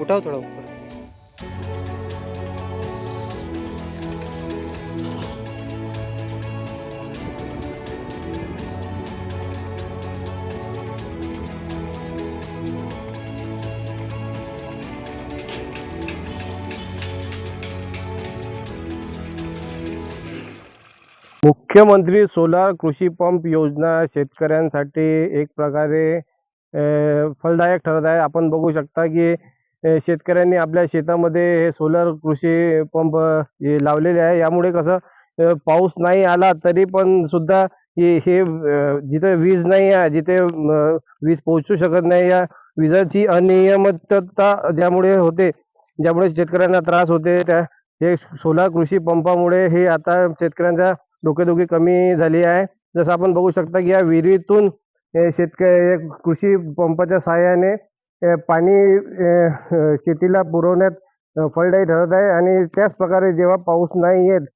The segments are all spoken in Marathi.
उठाव थोडा ऊपर। मुख्यमंत्री सोलार कृषी पंप योजना शेतकऱ्यांसाठी एक प्रकारे फलदायक ठरत आहे. आपण बघू शकता की शेतकऱ्यांनी आपल्या शेतामध्ये हे सोलर कृषी पंप हे लावलेले आहे. यामुळे कसं पाऊस नाही आला तरी पण सुद्धा हे जिथे वीज नाही आहे जिथे वीज पोहोचू शकत नाही या विजाची अनियमितता ज्यामुळे होते ज्यामुळे शेतकऱ्यांना त्रास होते त्या हे सोलार कृषी पंपामुळे हे आता शेतकऱ्यांच्या डोकेदुखी कमी झाली आहे. जसं आपण बघू शकता की या विहिरीतून शेतकरी कृषी पंपाच्या सहाय्याने पाणी शेतीला पुरवण्यात फलदायी ठरत आहे आणि त्याच प्रकारे जेव्हा पाऊस नाही येत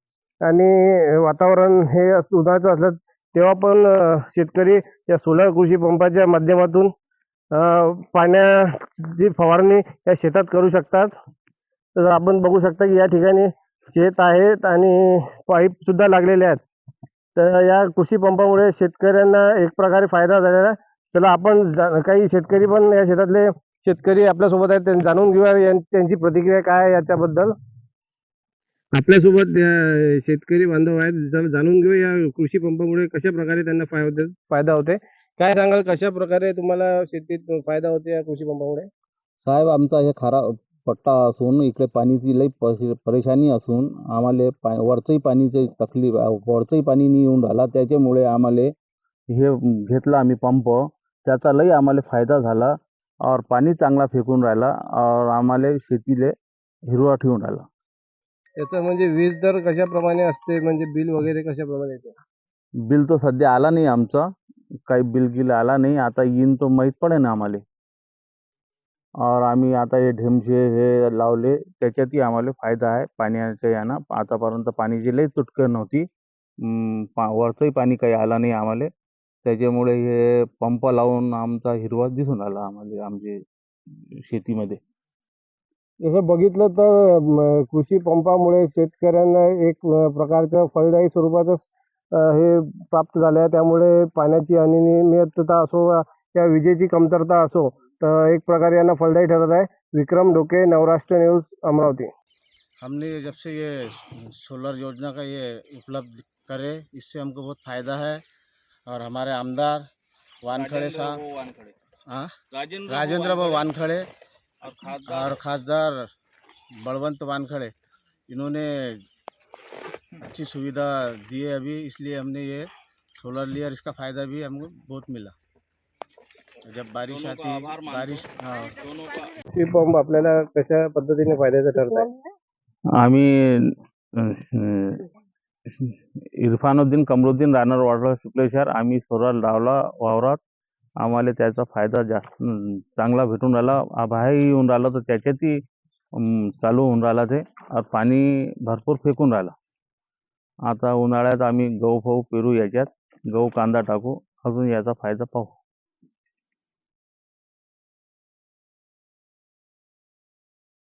आणि वातावरण हे असं उन्हाळ्याचं असलं तेव्हा पण शेतकरी या सोलर कृषी पंपाच्या माध्यमातून पाण्याची फवारणी या शेतात करू शकतात. तर आपण बघू शकता की या ठिकाणी शेत आहेत आणि पाईपसुद्धा लागलेले आहेत. तर या कृषी पंपामुळे शेतकऱ्यांना एक प्रकारे फायदा झालेला आहे. चला आपण काही शेतकरी पण या शेतातले शेतकरी आपल्यासोबत आहेत त्यांनी जाणून घेऊया त्यांची प्रतिक्रिया काय आहे याच्याबद्दल. आपल्यासोबत शेतकरी बांधव आहेत जर जाणून घेऊ या कृषी पंपामुळे कशा प्रकारे त्यांना फायदा फायदा होते काय सांगाल कशा प्रकारे तुम्हाला शेतीत फायदा होते या कृषी पंपामुळे? साहेब आमचा हे खारा पट्टा असून इकडे पाणीची लई परे- परेशानी असून आम्हाला पा वरचंही पाणीची तकलीफ वरचंही पाणी नाही येऊन राहिला. त्याच्यामुळे आम्हाला हे घेतलं आम्ही पंप. त्याचा लई आम्हाला फायदा झाला और पाणी चांगला फेकून राहिला और आम्हाला शेतीले हिरवा ठेवून राहिला. याचं म्हणजे वीज दर कशाप्रमाणे असते? म्हणजे बिल वगैरे कशाप्रमाणे येते? बिल तर सध्या आला नाही आमचा. काही बिल गिल आला नाही. आता येईन तो माहीत पडे ना आम्हाला. और आम्ही आता हे ढेमचे हे लावले. त्याच्यातही आम्हाला फायदा आहे. पाण्याच्या यानं आतापर्यंत पाण्याची लई तुटकर नव्हती. पा वरचंही पाणी काही आलं नाही आम्हाला. त्याच्यामुळे हे पंप लावून आमचा हिरवा दिसून आला आम्हाला आमचे शेतीमध्ये. जसं बघितलं तर म, कृषी पंपामुळे शेतकऱ्यांना एक अ, प्रकारचं फलदायी स्वरूपातच अ, हे प्राप्त झालं आहे. त्यामुळे पाण्याची अनियमितता असो या विजेची कमतरता असो तर एक प्रकारे यांना फलदायी ठरत आहे. विक्रम डोके नवराष्ट्र न्यूज अमरावती. हमने जब से ये सोलर योजना का ये उपलब्ध करे इससे हमको बहुत फ़ायदा है। और हमारे आमदार वानखड़े साहब। हाँ राजेंद्र भाऊ वानखड़े और खासदार। बलवंत वानखड़े। इन्होंने अच्छी सुविधा दी है अभी इसलिए हमने ये सोलर लिया और इसका फ़ायदा भी हमको बहुत मिला। जब बारिश आती बारिश हाँ। पंप आपल्याला कशा पद्धतीने फायद्याचं ठरत आहे आम्ही इरफानुद्दीन कमरुद्दीन राहणार वाडला शुक्ले शहर आम्ही सोरा लावला वावरात. आम्हाला त्याचा फायदा जास्त चांगला भेटून राहिला. आभाळही येऊन राहिला तर त्याच्यातही चालू होऊन राहिला ते. पाणी भरपूर फेकून राहिला. आता उन्हाळ्यात आम्ही गहू फहू पेरू याच्यात. गहू कांदा टाकू. अजून याचा फायदा पाहू.